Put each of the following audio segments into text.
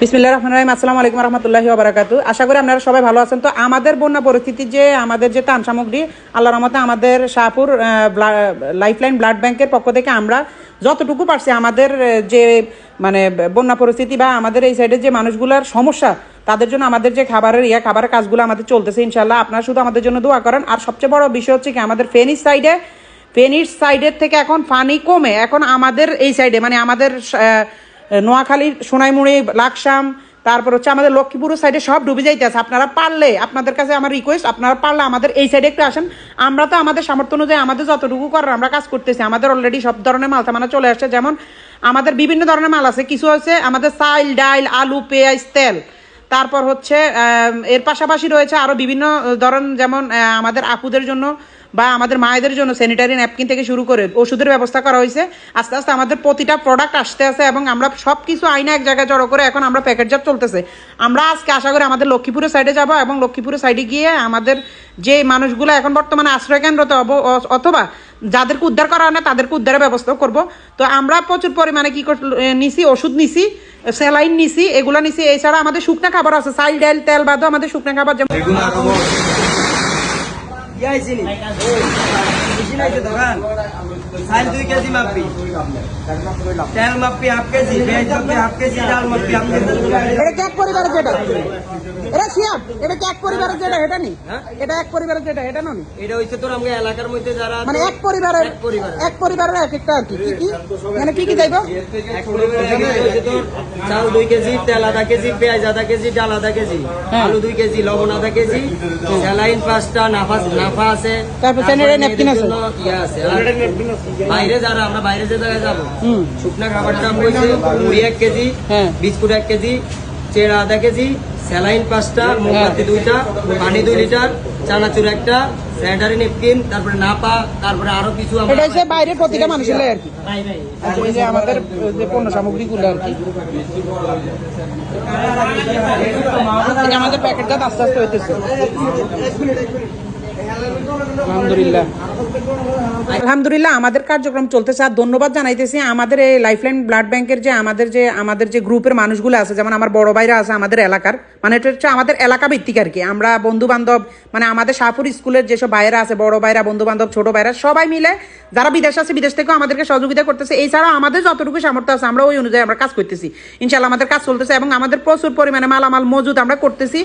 বিসমিল্লাহ রহমান রহিম। আসসালামু আলাইকুম রহমতুল্লাহি ওবরাকাতু আশা করি আপনারা সবাই ভালো আছেন। তো আমাদের বন্যা পরিস্থিতি যে, আমাদের যে ত্রাণ সামগ্রী আল্লাহ রহমতে আমাদের শাহপুর লাইফলাইন ব্লাড ব্যাংকের পক্ষ থেকে আমরা যতটুকু পারছি আমাদের যে মানে বন্যা পরিস্থিতি বা আমাদের এই সাইডে যে মানুষগুলোর সমস্যা, তাদের জন্য আমাদের যে খাবারের ইয়া, খাবারের কাজগুলো আমাদের চলতেছে ইনশাল্লাহ আপনারা শুধু আমাদের জন্য দোয়া করেন। আর সবচেয়ে বড় বিষয় হচ্ছে কি, আমাদের ফেনিস সাইডে ফেনীর সাইডের থেকে এখন পানি কমে। এখন আমাদের এই সাইডে মানে আমাদের নোয়াখালীর সোনাইমুড়ি, লাকসাম, তারপর হচ্ছে আমাদের লক্ষ্মীপুর সাইডে সব ডুবে যাইতেছে। আপনারা পারলে, আপনাদের কাছে আমার রিকোয়েস্ট আপনারা পারলে আমাদের এই সাইডে একটু আসেন। আমরা তো আমাদের সামর্থ্য অনুযায়ী আমাদের যতটুকু করার আমরা কাজ করতেছি। আমাদের অলরেডি সব ধরনের মাল সামানা চলে আসছে। যেমন আমাদের বিভিন্ন ধরনের মাল আছে। কিছু আছে আমাদের চাইল ডাইল আলু, পেঁয়াজ, তেল। তারপর হচ্ছে এর পাশাপাশি রয়েছে আরও বিভিন্ন ধরন, যেমন আমাদের আপুদের জন্য বা আমাদের মায়েদের জন্য স্যানিটারি ন্যাপকিন থেকে শুরু করে ওষুধের ব্যবস্থা করা হয়েছে। আস্তে আস্তে আমাদের প্রতিটা প্রোডাক্ট আসতে আছে এবং আমরা সব কিছু আইনা এক জায়গায় জড়ো করে এখন আমরা প্যাকেটজাত চলতেছে। আমরা আজকে আশা করি আমাদের লক্ষ্মীপুরের সাইডে যাব এবং লক্ষ্মীপুরের সাইডে গিয়ে আমাদের যে মানুষগুলো এখন বর্তমানে আশ্রয় কেন্দ্রতে অব- অথবা যাদেরকে উদ্ধার করা হয় না, তাদেরকে উদ্ধারের ব্যবস্থা করব। তো আমরা প্রচুর পরিমাণে কি নিছি, ওষুধ নিছি, স্যালাইন নিছি, এগুলো নিছি। এছাড়া আমাদের শুকনা খাবার আছে চাইল ডাইল তেল বাদও আমাদের শুকনা খাবার যেমন ইয়াই চিনি বেশি দোকান দুই কেজি মাপি তেল মাপি হাফ কেজি পেঁয়াজ মাপি হাফ কেজি ডাল মাপি হাফ কেজি। এটা কি এক পরিবারের যেটা? এটা এটা পরিবারের যেটা? এটা নি? হ্যাঁ? এটা এক পরিবারের যেটা? এটা এটা হইছে তোর এলাকার মধ্যে যারা মানে এক পরিবারের এক পরিবারের। এক একটা আর কি। কি মানে কি কি যাইব? এক পরিবারের তোর চাল দুই কেজি তেল আধা কেজি পেঁয়াজ আধা কেজি ডাল আধা কেজি হ্যাঁ। আলু দুই কেজি লবণ আধা কেজি স্যালাইন পাঁচটা নাফা নাফা আছে। তারপর sanitary napkin আছে? ইয়ে আছে বাইরে যারা আমরা বাইরে যে জায়গায় যাব হুম। শুকনা খাবার দাম হয়েছে মুড়ি এক কেজি হ্যাঁ। বিস্কুট এক কেজি চেরা আধা কেজি স্যালাইন পাঁচটা মোমবাতি দুইটা পানি দুই লিটার চানাচুর একটা স্যানিটারি নেপকিন তারপরে নাপা তারপরে আরও কিছু আমরা- এটা হচ্ছে বাইরের প্রতিটা মানুষের আর কি। যে আমাদের যে পণ্য সামগ্রীগুলো আর কি। আমাদের প্যাকেটটা আস্তে আস্তে হইতেছে। আলহামদুলিল্লাহ। আমাদের কার্যক্রম চলতেছে আর ধন্যবাদ জানাইতেছি। আমাদের এই লাইফলাইন ব্লাড ব্যাংকের যে, আমাদের যে আমাদের যে গ্রুপের মানুষগুলো আছে, যেমন আমার বড় ভাইরা আছে আমাদের এলাকার মানে এটা হচ্ছে আমাদের এলাকা ভিত্তিক আর কি। আমরা বন্ধু বান্ধব মানে আমাদের শাহপুর স্কুলের যেসব ভাইরা আছে, বড় ভাইরা বন্ধু বান্ধব ছোট ভাইরা সবাই মিলে যারা বিদেশ আছে, বিদেশ থেকেও আমাদেরকে সহযোগিতা করতেছে। এছাড়াও আমাদের যতটুকু সামর্থ্য আছে আমরা ওই অনুযায়ী আমরা কাজ করতেছি। ইনশাল্লাহ আমাদের কাজ চলতেছে এবং আমাদের প্রচুর পরিমাণে মালামাল মজুদ আমরা করতেছি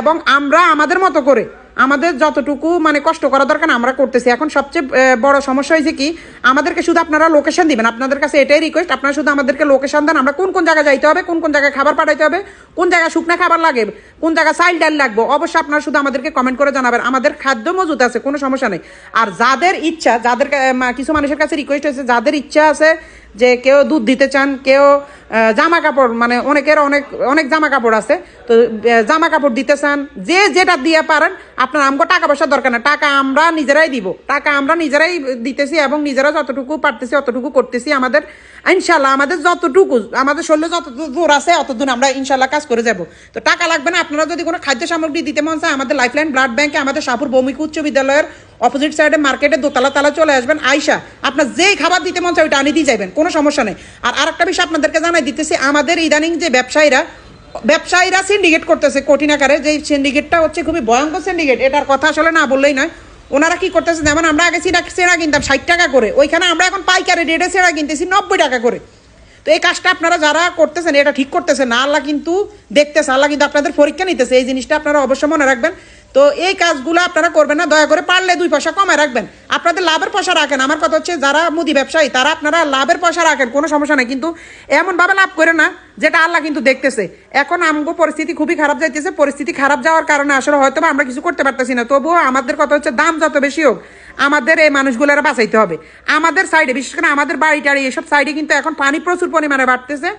এবং আমরা আমাদের মতো করে আমাদের যতটুকু মানে কষ্ট করা দরকার, আমরা করতেছি। এখন সবচেয়ে বড় সমস্যা হয়েছে কি, আমাদেরকে শুধু আপনারা লোকেশন দিবেন। আপনাদের কাছে এটাই রিকোয়েস্ট আপনারা শুধু আমাদেরকে লোকেশন দেন। আমরা কোন কোন জায়গায় যাইতে হবে, কোন কোন জায়গায় খাবার পাঠাইতে হবে, কোন জায়গায় শুকনা খাবার লাগে, কোন জায়গায় চাইল ডাল লাগবে, অবশ্যই আপনারা শুধু আমাদেরকে কমেন্ট করে জানাবেন। আমাদের খাদ্য মজুদ আছে, কোনো সমস্যা নেই। আর যাদের ইচ্ছা, যাদের কিছু মানুষের কাছে রিকোয়েস্ট হয়েছে, যাদের ইচ্ছা আছে যে কেউ দুধ দিতে চান, কেউ জামা কাপড় মানে অনেকের অনেক অনেক জামা কাপড় আছে। তো জামা কাপড় দিতে চান, যে যেটা দিয়ে পারেন, আপনার আমগো টাকা পয়সার দরকার না টাকা আমরা নিজেরাই দিব। টাকা আমরা নিজেরাই দিতেছি এবং নিজেরা যতটুকু পারতেছি, অতটুকু করতেছি আমাদের। ইনশাল্লাহ আমাদের যতটুকু, আমাদের শরীরে যত জোর আছে অতদিন আমরা ইনশাল্লাহ কাজ করে যাব। তো টাকা লাগবে না, আপনারা যদি কোনো খাদ্য সামগ্রী দিতে মন চায়, আমাদের লাইফলাইন ব্লাড ব্যাংকে আমাদের শাহপুর ভৌমিক উচ্চ বিদ্যালয়ের অপোজিট সাইডে মার্কেটে দোতলা তালা চলে আসবেন, আইসা আপনার যেই খাবার দিতে মন চায় ওইটা আনি দিয়ে যাবেন কোনো সমস্যা নেই। আর আরেকটা বিষয় আপনাদেরকে জানাই দিতেছি, আমাদের ইদানিং যে ব্যবসায়ীরা ব্যবসায়ীরা সিন্ডিকেট করতেছে কঠিন আকারে যে সিন্ডিকেটটা হচ্ছে খুবই ভয়ঙ্কর সিন্ডিকেট এটার কথা আসলে না বললেই নয়। ওনারা কি করতেছে, যেমন আমরা আগে সিনা সেরা কিনতাম ষাট টাকা করে, ওইখানে আমরা এখন পাইকারি রেটে সেরা কিনতেছি নব্বই টাকা করে। তো এই কাজটা আপনারা যারা করতেছেন, এটা ঠিক করতেছেন, না, আল্লাহ কিন্তু দেখতেছে, আল্লাহ কিন্তু আপনাদের পরীক্ষা নিতেছে, এই জিনিসটা আপনারা অবশ্যই মনে রাখবেন। তো এই কাজগুলো আপনারা করবেন না, দয়া করে পারলে দুই পয়সা কমায় রাখবেন। আপনাদের লাভের পয়সা রাখেন। আমার কথা হচ্ছে, যারা মুদি ব্যবসায়ী, তারা আপনারা লাভের পয়সা রাখেন, কোনো সমস্যা নেই। কিন্তু এমনভাবে লাভ করে না, যেটা আল্লাহ কিন্তু দেখতেছে। এখন আমগো পরিস্থিতি খুবই খারাপ যাইতেছে। পরিস্থিতি খারাপ যাওয়ার কারণে আসলে হয়তো আমরা কিছু করতে পারতেছি না। তবুও আমাদের কথা হচ্ছে, দাম যত বেশি হোক আমাদের এই মানুষগুলোরা বাঁচাইতে হবে। আমাদের সাইডে বিশেষ করে আমাদের বাড়ি টাড়ি এসব সাইডে কিন্তু এখন পানি প্রচুর পরিমাণে বাড়তেছে।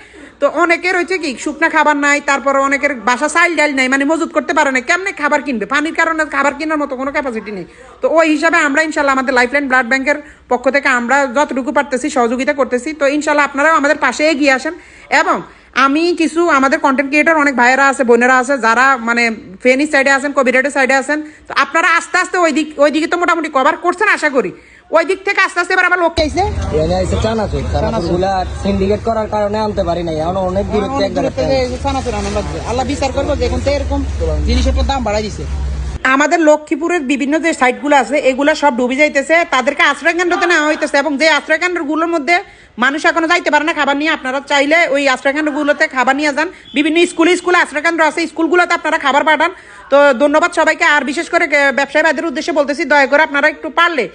তো অনেকের হচ্ছে কি, শুকনো খাবার নাই তারপর অনেকের বাসা চাইল ডাল নাই মানে মজুত করতে পারে না কেমনে খাবার কিনবে? পানির কারণে খাবার কেনার মতো কোনো ক্যাপাসিটি নেই। তো ওই হিসাবে আমরা ইনশাল্লাহ আমাদের লাইফলাইন ব্লাড ব্যাংকের পক্ষ থেকে আমরা যতটুকু পারতেছি, সহযোগিতা করতেছি। তো ইনশাল্লাহ আপনারাও আমাদের পাশে এগিয়ে আসেন এবং আমি কিছু আমাদের কন্টেন্ট ক্রিয়েটর অনেক ভাইয়েরা আছে বোনেরা আছে যারা মানে ফেনি সাইডে আছেন কবিরাটের সাইডে আছেন। তো আপনারা আস্তে আস্তে ওই দিক ওই দিকে তো মোটামুটি কভার করছেন আশা করি। ওই দিক থেকে আস্তে আস্তে এবার আবার লোক আইছে চানাচুর চানাচুরগুলা সিন্ডিকেট করার কারণে আনতে পারি নাই এখন অনেক দূর থেকে এক আল্লাহ বিচার করব যে এখন তো এরকম জিনিসের দাম বাড়াই দিছে। আমাদের লক্ষ্মীপুরের বিভিন্ন যে সাইটগুলো আছে এগুলো সব ডুবে যাইতেছে তাদেরকে আশ্রয় কেন্দ্রতে নেওয়া হইতেছে এবং যে আশ্রয় কেন্দ্রগুলোর মধ্যে মানুষ এখনও যাইতে পারে না, খাবার নিয়ে। আপনারা চাইলে ওই আশ্রয়কেন্দ্রগুলোতে খাবার নিয়ে যান। বিভিন্ন স্কুলে স্কুলে আশ্রয়কেন্দ্র আছে, স্কুলগুলোতে আপনারা খাবার পাঠান। তো ধন্যবাদ সবাইকে। আর বিশেষ করে ব্যবসায়ী ভাইদের উদ্দেশ্যে বলতেছি, দয়া করে আপনারা একটু পারলে।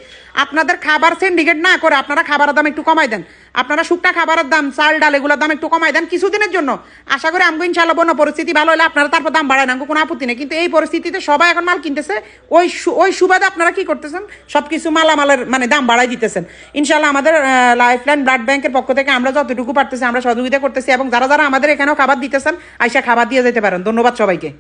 আপনাদের খাবার সিন্ডিকেট না করে আপনারা খাবারের দাম একটু কমাই দেন। আপনারা শুকনা খাবারের দাম, চাল, ডাল, এগুলোর দাম একটু কমাই দেন কিছুদিনের জন্য। আশা করি আমগো ইনশাল্লাহ বন্য পরিস্থিতি ভালো হলে আপনারা তারপর দাম বাড়ায় না কোনো আপত্তি নেই। কিন্তু এই পরিস্থিতিতে সবাই এখন মাল কিনতেছে, ওই ওই সুবাদে আপনারা কি করতেছেন? সবকিছু মালামালের মানে দাম বাড়াই দিতেছেন। ইনশাল্লাহ আমাদের লাইফ লাইন ব্লাড ব্যাংকের পক্ষ থেকে আমরা যতটুকু পারতেছি আমরা সহযোগিতা করতেছি এবং যারা যারা আমাদের এখানেও খাবার দিতেছেন, আইসা খাবার দিয়ে যেতে পারেন। ধন্যবাদ সবাইকে।